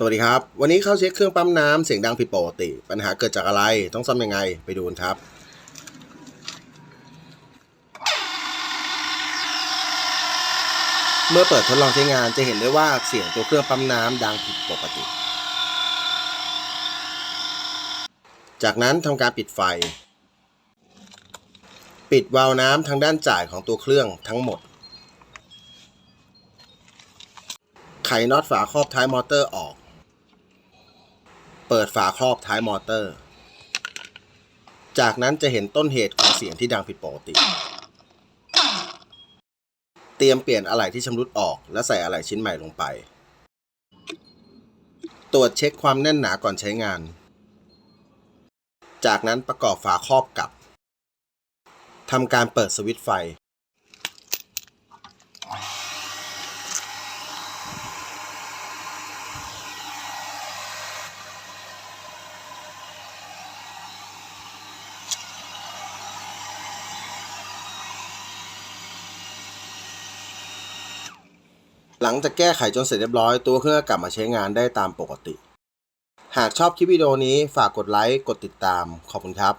สวัสดีครับ วันนี้เข้าเช็คเครื่องปั๊มน้ำเสียงดังผิดปกติ ปัญหาเกิดจากอะไรต้องซ่อมยังไงไปดูกันครับ เมื่อเปิดทดลองใช้งานจะเห็นได้ว่าเสียงตัวเครื่องปั๊มน้ำดังผิดปกติ จากนั้นทำการปิดไฟ ปิดวาล์วน้ำทางด้านจ่ายของตัวเครื่องทั้งหมดไขน็อตฝาครอบท้ายมอเตอร์ออก เปิดฝาครอบท้ายมอเตอร์ จากนั้นจะเห็นต้นเหตุของเสียงที่ดังผิดปกติ เตรียมเปลี่ยนอะไหล่ที่ชำรุดออก และใส่อะไหล่ชิ้นใหม่ลงไป ตรวจเช็คความแน่นหนาก่อนใช้งาน จากนั้นประกอบฝาครอบกลับทำการเปิดสวิตช์ไฟ หลังจากแก้ไขจนเสร็จเรียบร้อยตัวเครื่องก็กลับมาใช้งานได้ตามปกติ หากชอบคลิปวิดีโอนี้ฝากกดไลค์กดติดตามขอบคุณครับ